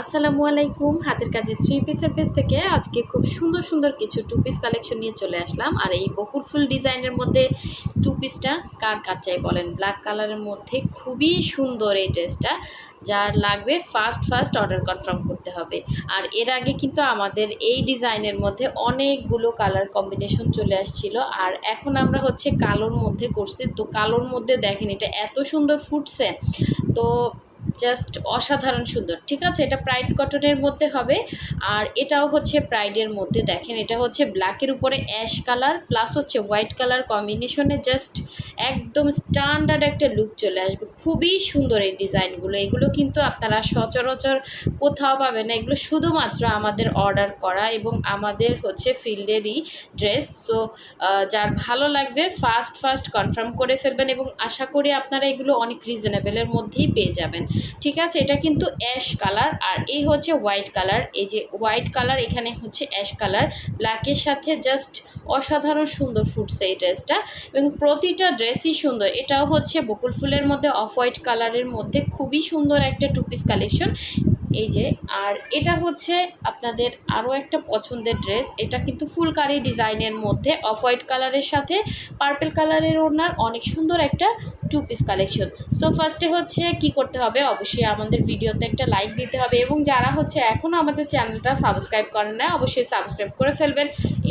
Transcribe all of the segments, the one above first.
আসসালামু আলাইকুম। হাতের কাছে থ্রি পিসের পেজ থেকে আজকে খুব সুন্দর সুন্দর কিছু টু পিস কালেকশন নিয়ে চলে আসলাম। আর এই বকুল ফুল ডিজাইনের মধ্যে টু পিসটা কার কার চাই বলেন? ব্ল্যাক কালারের মধ্যে খুবই সুন্দর এই ড্রেসটা যার লাগবে ফার্স্ট ফার্স্ট অর্ডার কনফার্ম করতে হবে। আর এর আগে কিন্তু আমাদের এই ডিজাইনের মধ্যে অনেকগুলো কালার কম্বিনেশন চলে আসছিল। আর এখন আমরা হচ্ছে কালোর মধ্যে করছি। তো কালোর মধ্যে দেখেন এটা এত সুন্দর ফুটছে। তো জাস্ট অসাধারণ সুন্দর। ঠিক আছে? এটা প্রাইড কটনের মধ্যে হবে। আর এটাও হচ্ছে প্রাইডের মধ্যে। দেখেন, এটা হচ্ছে ব্ল্যাকের উপরে অ্যাশ কালার প্লাস হচ্ছে হোয়াইট কালার কম্বিনেশনে জাস্ট একদম স্ট্যান্ডার্ড একটা লুক চলে আসবে। খুবই সুন্দর এই ডিজাইনগুলো। এগুলো কিন্তু আপনারা সচরাচর কোথাও পাবেন না। এগুলো শুধুমাত্র আমাদের অর্ডার করা এবং আমাদের হচ্ছে ফিল্ডেরই ড্রেস সো যার ভালো লাগবে ফার্স্ট ফার্স্ট কনফার্ম করে ফেলবেন এবং আশা করি আপনারা এগুলো অনেক রিজনেবলের মধ্যেই পেয়ে যাবেন। ঠিক আছে? এটা কিন্তু অ্যাশ কালার আর এই হচ্ছে হোয়াইট কালার এই যে হোয়াইট কালার এখানে হচ্ছে অ্যাশ কালার ব্ল্যাকের সাথে জাস্ট অসাধারণ সুন্দর ফুটছে এই ড্রেসটা এবং প্রতিটা ড্রেসই সুন্দর। এটাও হচ্ছে বকুল ফুলের মধ্যে অফ হোয়াইট কালারের মধ্যে খুবই সুন্দর একটা টু পিস কালেকশন এই যে, আর এটা হচ্ছে আপনাদের আরও একটা পছন্দের ড্রেস এটা কিন্তু ফুলকারি ডিজাইনের মধ্যে। অফ হোয়াইট কালারের সাথে পার্পেল কালারের ওনার অনেক সুন্দর একটা টু পিস কালেকশন সো ফার্স্টে হচ্ছে কি করতে হবে? অবশ্যই আমাদের ভিডিওতে একটা লাইক দিতে হবে এবং যারা হচ্ছে এখনও আমাদের চ্যানেলটা সাবস্ক্রাইব করেন না অবশ্যই সাবস্ক্রাইব করে ফেলবেন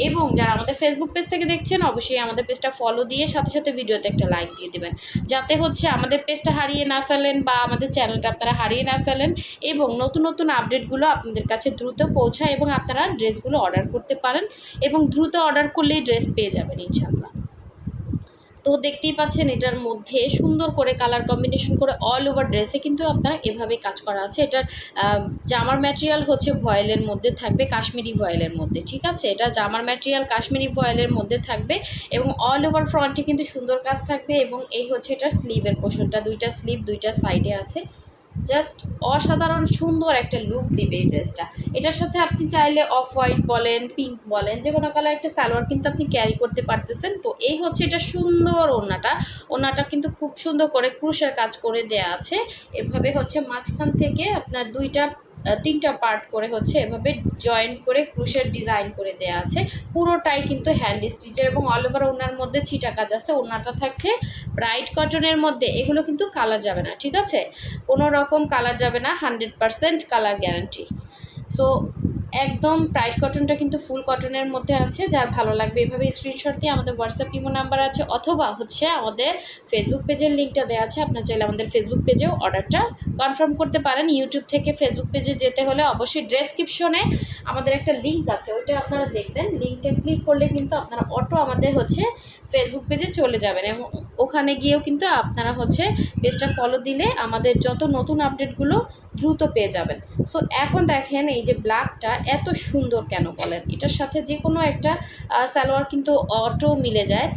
এবং যারা আমাদের ফেসবুক পেজ থেকে দেখছেন, অবশ্যই আমাদের পেজটা ফলো দিয়ে সাথে সাথে ভিডিওতে একটা লাইক দিয়ে দেবেন। যাতে হচ্ছে আমাদের পেজটা হারিয়ে না ফেলেন বা আমাদের চ্যানেলটা আপনারা হারিয়ে না ফেলেন এবং নতুন নতুন আপডেটগুলো আপনাদের কাছে দ্রুত পৌঁছায় এবং আপনারা ড্রেসগুলো অর্ডার করতে পারেন এবং দ্রুত অর্ডার করলেই ড্রেস পেয়ে যাবেন ইনশাল্লাহ তো দেখতেই পাচ্ছেন এটার মধ্যে সুন্দর করে কালার কম্বিনেশন করে অল ওভার ড্রেসে কিন্তু আপনারা এভাবে কাজ করা আছে। এটার জামার ম্যাটেরিয়াল হচ্ছে ভয়েলের মধ্যে থাকবে, কাশ্মীরি ভয়েলের মধ্যে, ঠিক আছে? এটা জামার ম্যাটেরিয়াল কাশ্মীরি ভয়েলের মধ্যে থাকবে এবং অল ওভার ফ্রন্টে কিন্তু সুন্দর কাজ থাকবে এবং এই হচ্ছে এটার স্লিভের পোষণটা দুইটা স্লিভ দুইটা সাইডে আছে। জাস্ট অসাধারণ, সুন্দর একটা লুক দিবে এই ড্রেসটা এটার সাথে আপনি চাইলে অফ হোয়াইট বলেন পিঙ্ক বলেন, যে কোনো কালার একটা সালোয়ার কিন্তু আপনি ক্যারি করতে পারতেছেন। তো এই হচ্ছে এটা সুন্দর ওনাটা ওনাটা কিন্তু খুব সুন্দর করে ক্রুশের কাজ করে দেয়া আছে। এভাবে হচ্ছে মাঝখান থেকে আপনার দুইটা তিনটা পার্ট করে হচ্ছে এভাবে জয়েন্ট করে ক্রুশের ডিজাইন করে দেয়া আছে। পুরোটাই কিন্তু হ্যান্ড স্টিচের এবং অল ওভার ওনার মধ্যে ছিটা কাজ আছে, ওনাটা থাকছে ব্রাইট কটনের মধ্যে। এগুলো কিন্তু কালার যাবে না, ঠিক আছে? কোনো রকম কালার যাবে না hundred percent colour guarantee so একদম প্রাইড কটনটা কিন্তু ফুল কটনের মধ্যে আছে, যার ভালো লাগবে এভাবে স্ক্রিনশট দিয়ে আমাদের হোয়াটসঅ্যাপ ইমো নাম্বার আছে, অথবা হচ্ছে আমাদের ফেসবুক পেজের লিঙ্কটা দেওয়া আছে, আপনার চাইলে আমাদের ফেসবুক পেজেও অর্ডারটা কনফার্ম করতে পারেন। ইউটিউব থেকে ফেসবুক পেজে যেতে হলে অবশ্যই ডেসক্রিপশনে আমাদের একটা লিঙ্ক আছে, ওইটা আপনারা দেখবেন। লিঙ্কটা ক্লিক করলে কিন্তু আপনারা অটো আমাদের হচ্ছে ফেসবুক পেজে চলে যাবেন এবং ওখানে গিয়েও কিন্তু আপনারা হচ্ছে পেজটা ফলো দিলে আমাদের যত নতুন আপডেটগুলো দ্রুত পেয়ে যাবেন। সো এখন দেখেন এই যে ব্ল্যাকটা এত সুন্দর কেন বলেন? এটার সাথে যে কোনো একটা সালোয়ার কিন্তু অটো মিলে যায়।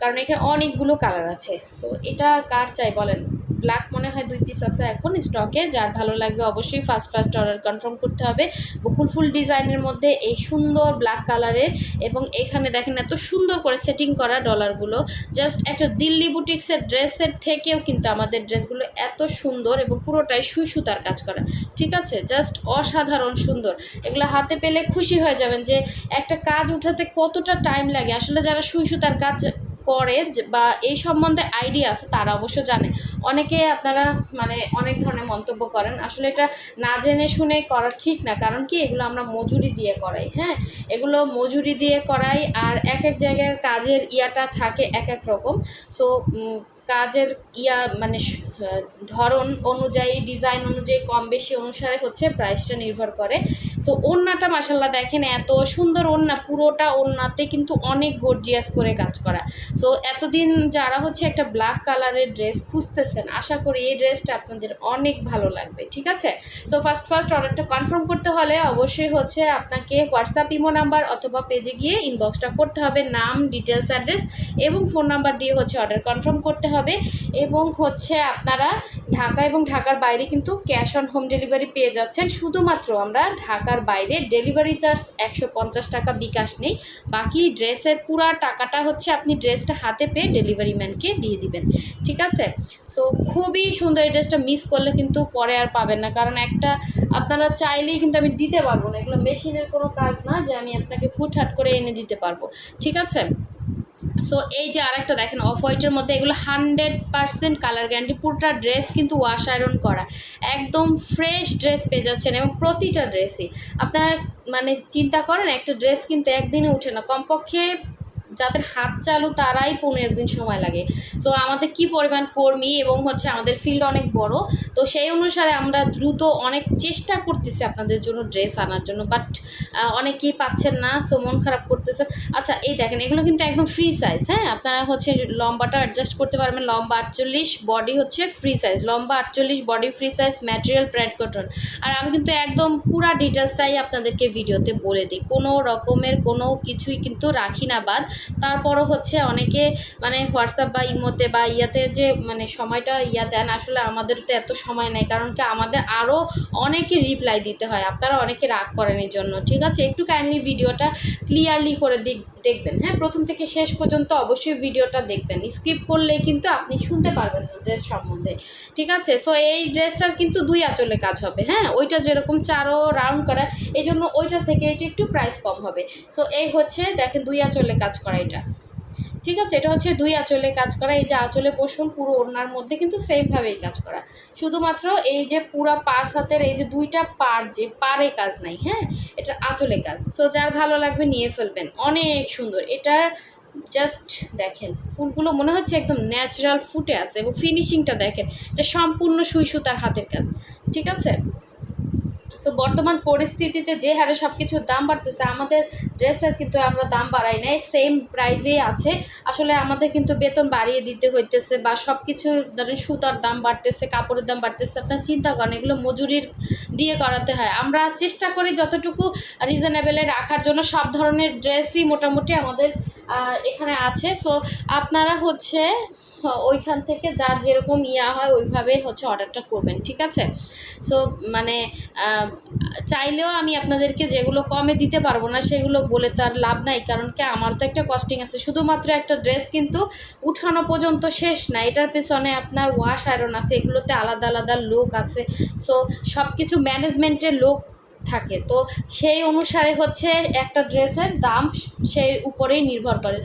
কারণ এখানে অনেকগুলো কালার আছে। সো এটা কার চাই বলেন? ব্ল্যাক মনে হয় দুই পিস আছে এখন স্টকে যার ভালো লাগবে অবশ্যই ফার্স্ট ফার্স্ট অর্ডার কনফার্ম করতে হবে। বকুল ফুল ডিজাইনের মধ্যে এই সুন্দর ব্ল্যাক কালারের এবং এখানে দেখেন এত সুন্দর করে সেটিং করা ডলারগুলো জাস্ট একটা দিল্লি বুটিক্সের ড্রেসের থেকেও কিন্তু আমাদের ড্রেসগুলো এত সুন্দর এবং পুরোটাই সুই সুতার কাজ করা। ঠিক আছে? জাস্ট অসাধারণ সুন্দর। এগুলো হাতে পেলে খুশি হয়ে যাবেন যে একটা কাজ উঠাতে কতটা টাইম লাগে। আসলে যারা সুই সুতার কাজ করে বা এই সম্বন্ধে আইডিয়া আছে, তারা অবশ্য জানে। অনেকে আপনারা মানে অনেক ধরনের মন্তব্য করেন। আসলে এটা না জেনে শুনে করা ঠিক না। কারণ কি? এগুলো আমরা মজুরি দিয়ে করাই হ্যাঁ? এগুলো মজুরি দিয়ে করাই আর এক এক জায়গায় কাজের ইয়াটা থাকে এক এক রকম। সো কাজের ইয়া মানে ধরন অনুযায়ী ডিজাইন অনুযায়ী, কম বেশি অনুসারে হচ্ছে প্রাইসটা নির্ভর করে। সো ওড়নাটা মাসাল্লাহ দেখেন, এত সুন্দর ওড়না, পুরোটা ওড়নাতে কিন্তু অনেক গর্জিয়াস করে কাজ করা। সো এতদিন যারা হচ্ছে একটা ব্ল্যাক কালারের ড্রেস খুঁজতেছেন, আশা করি এই ড্রেসটা আপনাদের অনেক ভালো লাগবে, ঠিক আছে? সো ফার্স্ট ফার্স্ট অর্ডারটা কনফার্ম করতে হলে অবশ্যই হচ্ছে আপনাকে হোয়াটসঅ্যাপ ইমো নাম্বার অথবা পেজে গিয়ে ইনবক্সটা করতে হবে, নাম ডিটেলস অ্যাড্রেস এবং ফোন নাম্বার দিয়ে হচ্ছে অর্ডার কনফার্ম করতে হবে এবং হচ্ছে আপনারা ঢাকা এবং ঢাকার বাইরে কিন্তু ক্যাশ অন হোম ডেলিভারি পেয়ে যাচ্ছেন। শুধুমাত্র আমরা ঢাকার বাইরে ডেলিভারি চার্জ একশো পঞ্চাশ টাকা, বিকাশ নেই। বাকি ড্রেসের পুরা টাকাটা হচ্ছে আপনি ড্রেসটা হাতে পেয়ে ডেলিভারি ম্যানকে দিয়ে দিবেন। ঠিক আছে? সো খুবই সুন্দর এই ড্রেসটা মিস করলে কিন্তু পরে আর পাবেন না। কারণ একটা আপনারা চাইলেই কিন্তু আমি দিতে পারব না। এগুলো মেশিনের কোনো কাজ না যে আমি আপনাকে হুটহাট করে এনে দিতে পারব। ঠিক আছে? সো এই যে আরেকটা দেখেন অফ হোয়াইটের মধ্যে এগুলো হান্ড্রেড পার্সেন্ট কালার গ্যারান্টি পুরোটা ড্রেস কিন্তু ওয়াশ আয়রন করা। একদম ফ্রেশ ড্রেস পেয়ে যাচ্ছেন এবং প্রতিটা ড্রেসই আপনারা মানে চিন্তা করেন, একটা ড্রেস কিন্তু একদিনে উঠে না। কমপক্ষে যাদের হাত চালু তারাই পনেরো দিন সময় লাগে। সো আমাদের কি পরিমাণ কর্মী এবং হচ্ছে আমাদের ফিল্ড অনেক বড়, তো সেই অনুসারে আমরা দ্রুত অনেক চেষ্টা করতেছি আপনাদের জন্য ড্রেস আনার জন্য বাট অনেকেই পাচ্ছেন না সো মন খারাপ করতেছেন আচ্ছা এই দেখেন, এগুলো কিন্তু একদম ফ্রি সাইজ হ্যাঁ? আপনারা হচ্ছে লম্বাটা অ্যাডজাস্ট করতে পারবেন, লম্বা আটচল্লিশ বডি হচ্ছে ফ্রি সাইজ লম্বা আটচল্লিশ body free size material pad cotton আর আমি কিন্তু একদম পুরা ডিটেলসটাই আপনাদেরকে ভিডিওতে বলে দিই, কোনো রকমের কোনো কিছুই কিন্তু রাখি না বাদ। তারপরও হচ্ছে অনেকে মানে হোয়াটসঅ্যাপ বা ইমোতে বা ইয়াতে যে মানে সময়টা ইয়া দেন, আসলে আমাদের তো এত সময় নেই। কারণ কি আমাদের আরও অনেকে রিপ্লাই দিতে হয়। আপনারা অনেকে রাগ করেন এই জন্য, ঠিক আছে? একটু কাইন্ডলি ভিডিওটা ক্লিয়ারলি করে দিক, দেখবেন। হ্যাঁ প্রথম থেকে শেষ পর্যন্ত অবশ্যই ভিডিওটা দেখবেন। স্কিপ করলে কিন্তু আপনি শুনতে পারবেন ড্রেস সম্বন্ধে, ঠিক আছে? সো এই ড্রেসটার কিন্তু দুই আঁচলে কাজ হবে। হ্যাঁ ওইটা যেরকম চারো রাউন্ড করা এই জন্য ওইটার থেকে এটা একটু প্রাইস কম হবে। সো এই হচ্ছে, দেখেন, দুই আঁচলে কাজ করা। এটা। ঠিক আছে, এটা হচ্ছে দুই আঁচলে কাজ করা, এই যে আঁচলে পোষণ পুরো ওড়নার মধ্যে কিন্তু সেমভাবেই কাজ করা। শুধুমাত্র এই যে পুরা পাঁচ হাতের এই যে দুইটা পার যে পারে কাজ নাই হ্যাঁ এটা আঁচলে কাজ। তো যার ভালো লাগবে নিয়ে ফেলবেন, অনেক সুন্দর। এটা জাস্ট দেখেন, ফুলগুলো মনে হচ্ছে একদম ন্যাচারাল ফুটে আছে এবং ফিনিশিংটা দেখেন, এটা সম্পূর্ণ সুই সুতার হাতের কাজ। ঠিক আছে? সো বর্তমান পরিস্থিতিতে যে হারে সব কিছুর দাম বাড়তেছে, আমাদের ড্রেসের কিন্তু আমরা দাম বাড়াই নাই সেম প্রাইজেই আছে। আসলে আমাদের কিন্তু বেতন বাড়িয়ে দিতে হইতেছে বা সব কিছু ধরেন সুতার দাম বাড়তেছে, কাপড়ের দাম বাড়তেছে, আপনার চিন্তা করেন, এগুলো মজুরির দিয়ে করাতে হয়। আমরা চেষ্টা করি যতটুকু রিজনেবেলে রাখার জন্য, সব ধরনের ড্রেসই মোটামুটি আমাদের এখানে আছে। সো আপনারা হচ্ছে ওইখান থেকে যার যেরকম ইয়া হয়, ওইভাবে হচ্ছে অর্ডারটা করবেন, ঠিক আছে? সো মানে চাইলেও আমি আপনাদেরকে যেগুলো কমে দিতে পারব না, সেগুলো বলে তো আর লাভ নাই, কারণ কি আমার তো একটা কস্টিং আছে। শুধুমাত্র একটা ড্রেস কিন্তু উঠানো পর্যন্ত শেষ না, এটার পেছনে আপনার ওয়াশ আয়রন আছে, এগুলোতে আলাদা আলাদা লোক আছে। সো সব কিছু ম্যানেজমেন্টের লোক থাকে, তো সেই অনুসারে হচ্ছে একটা ড্রেসের দাম সেই উপরেই নির্ভর করে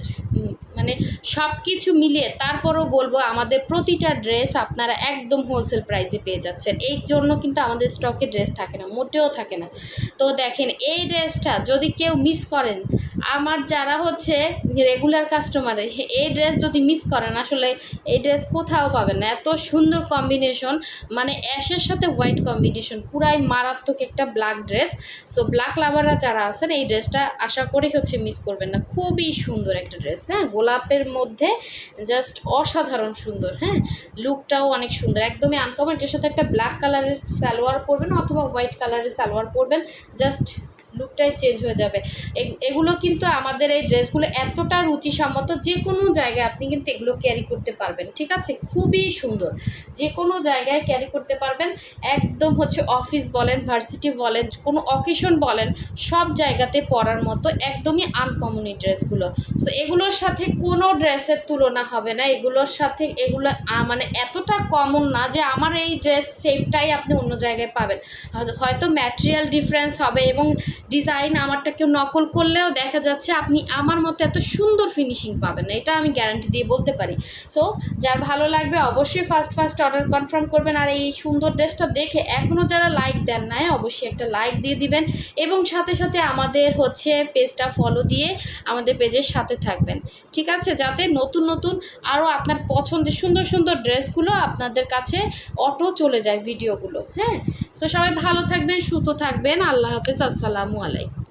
মানে সব কিছু মিলিয়ে তারপরও বলব আমাদের প্রতিটা ড্রেস আপনারা একদম হোলসেল প্রাইসে পেয়ে যাচ্ছেন। এই জন্য কিন্তু আমাদের স্টকে ড্রেস থাকে না, মোটেও থাকে না। তো দেখেন, এই ড্রেসটা যদি কেউ মিস করেন, আমার যারা হচ্ছে রেগুলার কাস্টমারের এই ড্রেস যদি মিস করেন, আসলে এই ড্রেস কোথাও পাবেন না। এত সুন্দর কম্বিনেশন মানে অ্যাশের সাথে হোয়াইট কম্বিনেশন পুরাই মারাত্মক একটা ব্ল্যাক ড্রেস সো ব্ল্যাক লাভাররা যারা আছেন, এই ড্রেসটা আশা করি হচ্ছে মিস করবেন না। খুবই সুন্দর একটা ড্রেস হ্যাঁ? গোলাপের মধ্যে জাস্ট অসাধারণ সুন্দর হ্যাঁ? লুকটাও অনেক সুন্দর। একদমই আনকমন এটার সাথে একটা ব্ল্যাক কালারের সালোয়ার পরবেন অথবা হোয়াইট কালারের সালোয়ার পরবেন। জাস্ট লুকটাই চেঞ্জ হয়ে যাবে। এগুলো কিন্তু আমাদের এই ড্রেসগুলো এতটা রুচিসম্মত, যে কোনো জায়গায় আপনি কিন্তু এগুলো ক্যারি করতে পারবেন, ঠিক আছে? খুবই সুন্দর। যে কোনো জায়গায় ক্যারি করতে পারবেন। একদম হচ্ছে অফিস বলেন ভার্সিটি বলেন, কোনো অকেশন বলেন, সব জায়গাতে পরার মতো একদমই আনকমন এই ড্রেসগুলো। সো এগুলোর সাথে কোনো ড্রেসের তুলনা হবে না। এগুলোর সাথে, এগুলো মানে এতটা কমন না যে আমার এই ড্রেস সেমটাই আপনি অন্য জায়গায় পাবেন। হয়তো ম্যাটেরিয়াল ডিফারেন্স হবে এবং ডিজাইন আমারটা কেউ নকল করলেও দেখা যাচ্ছে আপনি আমার মতো এত সুন্দর ফিনিশিং পাবেন না। এটা আমি গ্যারান্টি দিয়ে বলতে পারি। সো যার ভালো লাগবে অবশ্যই ফার্স্ট ফার্স্ট অর্ডার কনফার্ম করবেন। আর এই সুন্দর ড্রেসটা দেখে এখনও যারা লাইক দেন নাই, অবশ্যই একটা লাইক দিয়ে দিবেন। এবং সাথে সাথে আমাদের হচ্ছে পেজটা ফলো দিয়ে আমাদের পেজের সাথে থাকবেন। ঠিক আছে? যাতে নতুন নতুন আরও আপনার পছন্দের সুন্দর সুন্দর ড্রেসগুলো আপনাদের কাছে অটো চলে যায় ভিডিওগুলো। হ্যাঁ? সো সবাই ভালো থাকবেন, সুস্থ থাকবেন। আল্লাহ হাফেজ। আসসালামু আলাইকুম।